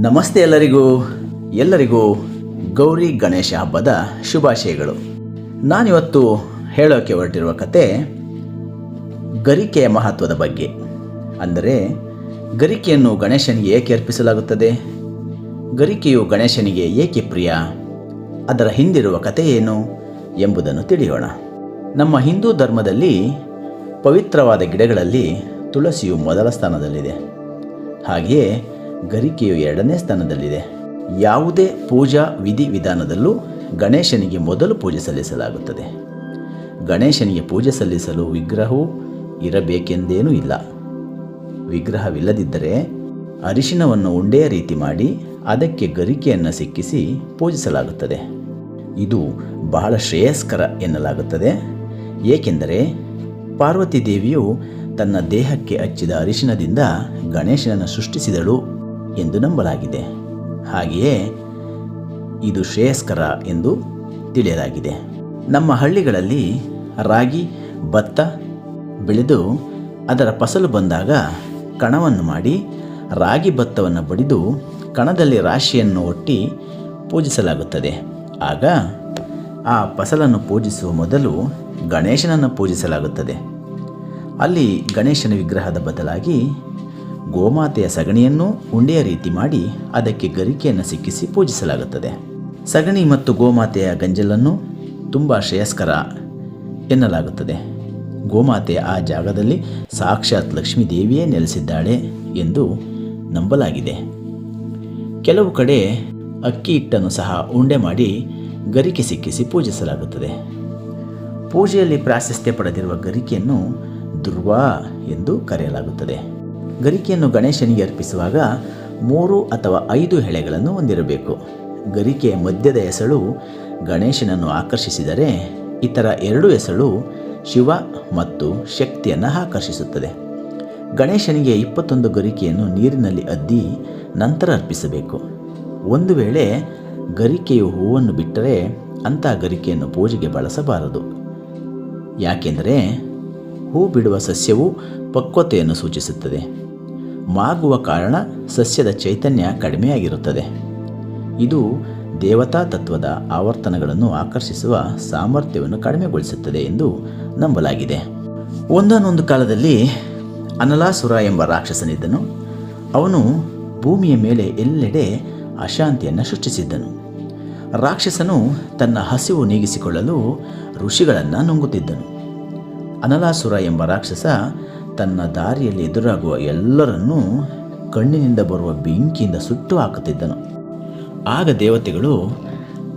ನಮಸ್ತೆ ಎಲ್ಲರಿಗೂ. ಎಲ್ಲರಿಗೂ ಗೌರಿ ಗಣೇಶ ಹಬ್ಬದ ಶುಭಾಶಯಗಳು. ನಾನಿವತ್ತು ಹೇಳೋಕೆ ಹೊರಟಿರುವ ಕತೆ ಗರಿಕೆಯ ಮಹತ್ವದ ಬಗ್ಗೆ. ಅಂದರೆ ಗರಿಕೆಯನ್ನು ಗಣೇಶನಿಗೆ ಏಕೆ ಅರ್ಪಿಸಲಾಗುತ್ತದೆ? ಗರಿಕೆಯು ಗಣೇಶನಿಗೆ ಏಕೆ ಪ್ರಿಯ? ಅದರ ಹಿಂದಿರುವ ಕತೆ ಏನು ಎಂಬುದನ್ನು ತಿಳಿಯೋಣ. ನಮ್ಮ ಹಿಂದೂ ಧರ್ಮದಲ್ಲಿ ಪವಿತ್ರವಾದ ಗಿಡಗಳಲ್ಲಿ ತುಳಸಿಯು ಮೊದಲ ಸ್ಥಾನದಲ್ಲಿದೆ. ಹಾಗೆಯೇ ಗರಿಕೆಯು ಎರಡನೇ ಸ್ಥಾನದಲ್ಲಿದೆ. ಯಾವುದೇ ಪೂಜಾ ವಿಧಿವಿಧಾನದಲ್ಲೂ ಗಣೇಶನಿಗೆ ಮೊದಲು ಪೂಜೆ ಸಲ್ಲಿಸಲಾಗುತ್ತದೆ. ಗಣೇಶನಿಗೆ ಪೂಜೆ ಸಲ್ಲಿಸಲು ವಿಗ್ರಹವು ಇರಬೇಕೆಂದೇನೂ ಇಲ್ಲ. ವಿಗ್ರಹವಿಲ್ಲದಿದ್ದರೆ ಅರಿಶಿನವನ್ನು ಉಂಡೆಯ ರೀತಿ ಮಾಡಿ ಅದಕ್ಕೆ ಗರಿಕೆಯನ್ನು ಸಿಕ್ಕಿಸಿ ಪೂಜಿಸಲಾಗುತ್ತದೆ. ಇದು ಬಹಳ ಶ್ರೇಯಸ್ಕರ ಎನ್ನಲಾಗುತ್ತದೆ. ಏಕೆಂದರೆ ಪಾರ್ವತಿ ದೇವಿಯು ತನ್ನ ದೇಹಕ್ಕೆ ಹಚ್ಚಿದ ಅರಿಶಿನದಿಂದ ಗಣೇಶನನ್ನು ಸೃಷ್ಟಿಸಿದಳು ಎಂದು ನಂಬಲಾಗಿದೆ. ಹಾಗೆಯೇ ಇದು ಶ್ರೇಯಸ್ಕರ ಎಂದು ತಿಳಿಯಲಾಗಿದೆ. ನಮ್ಮ ಹಳ್ಳಿಗಳಲ್ಲಿ ರಾಗಿ, ಭತ್ತ ಬೆಳೆದು ಅದರ ಫಸಲು ಬಂದಾಗ ಕಣವನ್ನು ಮಾಡಿ ರಾಗಿ ಭತ್ತವನ್ನು ಬಡಿದು ಕಣದಲ್ಲಿ ರಾಶಿಯನ್ನು ಒಟ್ಟಿ ಪೂಜಿಸಲಾಗುತ್ತದೆ. ಆಗ ಆ ಫಸಲನ್ನು ಪೂಜಿಸುವ ಮೊದಲು ಗಣೇಶನನ್ನು ಪೂಜಿಸಲಾಗುತ್ತದೆ. ಅಲ್ಲಿ ಗಣೇಶನ ವಿಗ್ರಹದ ಬದಲಾಗಿ ಗೋಮಾತೆಯ ಸಗಣಿಯನ್ನು ಉಂಡೆಯ ರೀತಿ ಮಾಡಿ ಅದಕ್ಕೆ ಗರಿಕೆಯನ್ನು ಸಿಕ್ಕಿಸಿ ಪೂಜಿಸಲಾಗುತ್ತದೆ. ಸಗಣಿ ಮತ್ತು ಗೋಮಾತೆಯ ಗಂಜಲನ್ನು ತುಂಬ ಶ್ರೇಯಸ್ಕರ ಎನ್ನಲಾಗುತ್ತದೆ. ಗೋಮಾತೆ ಆ ಜಾಗದಲ್ಲಿ ಸಾಕ್ಷಾತ್ ಲಕ್ಷ್ಮೀ ದೇವಿಯೇ ನೆಲೆಸಿದ್ದಾಳೆ ಎಂದು ನಂಬಲಾಗಿದೆ. ಕೆಲವು ಕಡೆ ಅಕ್ಕಿ ಹಿಟ್ಟನ್ನು ಸಹ ಉಂಡೆ ಮಾಡಿ ಗರಿಕೆ ಸಿಕ್ಕಿಸಿ ಪೂಜಿಸಲಾಗುತ್ತದೆ. ಪೂಜೆಯಲ್ಲಿ ಪ್ರಾಶಸ್ತ್ಯ ಪಡೆದಿರುವ ಗರಿಕೆಯನ್ನು ದುರ್ವಾ ಎಂದು ಕರೆಯಲಾಗುತ್ತದೆ. ಗರಿಕೆಯನ್ನು ಗಣೇಶನಿಗೆ ಅರ್ಪಿಸುವಾಗ ಮೂರು ಅಥವಾ ಐದು ಎಳೆಗಳನ್ನು ಹೊಂದಿರಬೇಕು. ಗರಿಕೆಯ ಮಧ್ಯದ ಎಸಳು ಗಣೇಶನನ್ನು ಆಕರ್ಷಿಸಿದರೆ ಇತರ ಎರಡು ಎಸಳು ಶಿವ ಮತ್ತು ಶಕ್ತಿಯನ್ನು ಆಕರ್ಷಿಸುತ್ತದೆ. ಗಣೇಶನಿಗೆ ಇಪ್ಪತ್ತೊಂದು ಗರಿಕೆಯನ್ನು ನೀರಿನಲ್ಲಿ ಅದ್ದಿ ನಂತರ ಅರ್ಪಿಸಬೇಕು. ಒಂದು ವೇಳೆ ಗರಿಕೆಯು ಹೂವನ್ನು ಬಿಟ್ಟರೆ ಅಂಥ ಗರಿಕೆಯನ್ನು ಪೂಜೆಗೆ ಬಳಸಬಾರದು. ಯಾಕೆಂದರೆ ಹೂ ಬಿಡುವ ಸಸ್ಯವು ಪಕ್ವತೆಯನ್ನು ಸೂಚಿಸುತ್ತದೆ. ಮಾಗುವ ಕಾರಣ ಸಸ್ಯದ ಚೈತನ್ಯ ಕಡಿಮೆಯಾಗಿರುತ್ತದೆ. ಇದು ದೇವತಾ ತತ್ವದ ಆವರ್ತನಗಳನ್ನು ಆಕರ್ಷಿಸುವ ಸಾಮರ್ಥ್ಯವನ್ನು ಕಡಿಮೆಗೊಳಿಸುತ್ತದೆ ಎಂದು ನಂಬಲಾಗಿದೆ. ಒಂದನ್ನೊಂದು ಕಾಲದಲ್ಲಿ ಅನಲಾಸುರ ಎಂಬ ರಾಕ್ಷಸನಿದ್ದನು. ಅವನು ಭೂಮಿಯ ಮೇಲೆ ಎಲ್ಲೆಡೆ ಅಶಾಂತಿಯನ್ನು ಸೃಷ್ಟಿಸಿದ್ದನು. ರಾಕ್ಷಸನು ತನ್ನ ಹಸಿವು ನೀಗಿಸಿಕೊಳ್ಳಲು ಋಷಿಗಳನ್ನು ನುಂಗುತ್ತಿದ್ದನು. ಅನಲಾಸುರ ಎಂಬ ರಾಕ್ಷಸ ತನ್ನ ದಾರಿಯಲ್ಲಿ ಎದುರಾಗುವ ಎಲ್ಲರನ್ನೂ ಕಣ್ಣಿನಿಂದ ಬರುವ ಬೆಂಕಿಯಿಂದ ಸುಟ್ಟು ಹಾಕುತ್ತಿದ್ದನು. ಆಗ ದೇವತೆಗಳು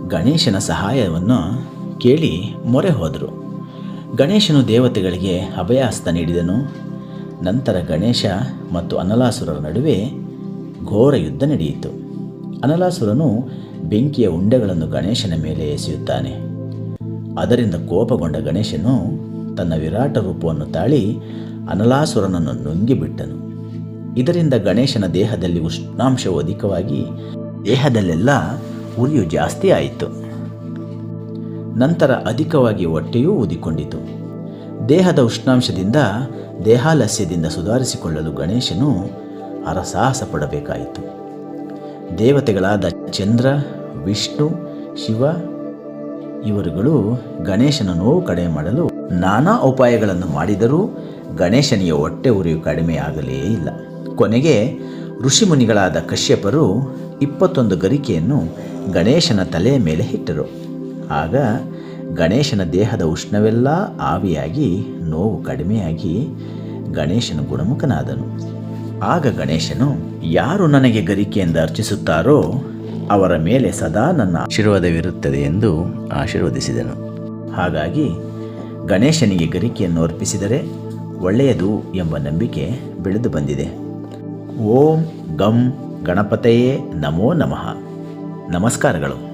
ಗಣೇಶನ ಸಹಾಯವನ್ನು ಕೇಳಿ ಮೊರೆ ಹೋದರು. ಗಣೇಶನು ದೇವತೆಗಳಿಗೆ ಅಭಯಹಸ್ತ ನೀಡಿದನು. ನಂತರ ಗಣೇಶ ಮತ್ತು ಅನಲಾಸುರರ ನಡುವೆ ಘೋರ ಯುದ್ಧ ನಡೆಯಿತು. ಅನಲಾಸುರನು ಬೆಂಕಿಯ ಉಂಡೆಗಳನ್ನು ಗಣೇಶನ ಮೇಲೆ ಎಸೆಯುತ್ತಾನೆ. ಅದರಿಂದ ಕೋಪಗೊಂಡ ಗಣೇಶನು ತನ್ನ ವಿರಾಟ ರೂಪವನ್ನು ತಾಳಿ ಅನಲಾಸುರನನ್ನು ನುಂಗಿಬಿಟ್ಟನು. ಇದರಿಂದ ಗಣೇಶನ ದೇಹದಲ್ಲಿ ಉಷ್ಣಾಂಶವು ಅಧಿಕವಾಗಿ ದೇಹದಲ್ಲೆಲ್ಲ ಉರಿಯು ಜಾಸ್ತಿ ಆಯಿತು. ನಂತರ ಅಧಿಕವಾಗಿ ಹೊಟ್ಟೆಯೂ ಊದಿಕೊಂಡಿತು. ದೇಹದ ಉಷ್ಣಾಂಶದಿಂದ ದೇಹಾಲಸ್ಯದಿಂದ ಸುಧಾರಿಸಿಕೊಳ್ಳಲು ಗಣೇಶನು ಅರಸಾಹಸ ಪಡಬೇಕಾಯಿತು ದೇವತೆಗಳಾದ ಚಂದ್ರ, ವಿಷ್ಣು, ಶಿವ ಇವರುಗಳು ಗಣೇಶನ ನೋವು ಕಡೆ ಮಾಡಲು ನಾನಾ ಉಪಾಯಗಳನ್ನು ಮಾಡಿದರೂ ಗಣೇಶನಿಗೆ ಹೊಟ್ಟೆ ಉರಿಯು ಕಡಿಮೆಯಾಗಲೇ ಇಲ್ಲ. ಕೊನೆಗೆ ಋಷಿಮುನಿಗಳಾದ ಕಶ್ಯಪರು ಇಪ್ಪತ್ತೊಂದು ಗರಿಕೆಯನ್ನು ಗಣೇಶನ ತಲೆಯ ಮೇಲೆ ಇಟ್ಟರು. ಆಗ ಗಣೇಶನ ದೇಹದ ಉಷ್ಣವೆಲ್ಲ ಆವಿಯಾಗಿ, ನೋವು ಕಡಿಮೆಯಾಗಿ ಗಣೇಶನು ಗುಣಮುಖನಾದನು. ಆಗ ಗಣೇಶನು, ಯಾರು ನನಗೆ ಗರಿಕೆಯಿಂದ ಅರ್ಚಿಸುತ್ತಾರೋ ಅವರ ಮೇಲೆ ಸದಾ ನನ್ನ ಆಶೀರ್ವಾದವಿರುತ್ತದೆ ಎಂದು ಆಶೀರ್ವದಿಸಿದನು. ಹಾಗಾಗಿ ಗಣೇಶನಿಗೆ ಗರಿಕೆಯನ್ನು ಅರ್ಪಿಸಿದರೆ ಒಳ್ಳೆಯದು ಎಂಬ ನಂಬಿಕೆ ಬೆಳೆದು ಬಂದಿದೆ. ಓಂ ಗಂ ಗಣಪತಯೇ ನಮೋ ನಮಃ. ನಮಸ್ಕಾರಗಳು.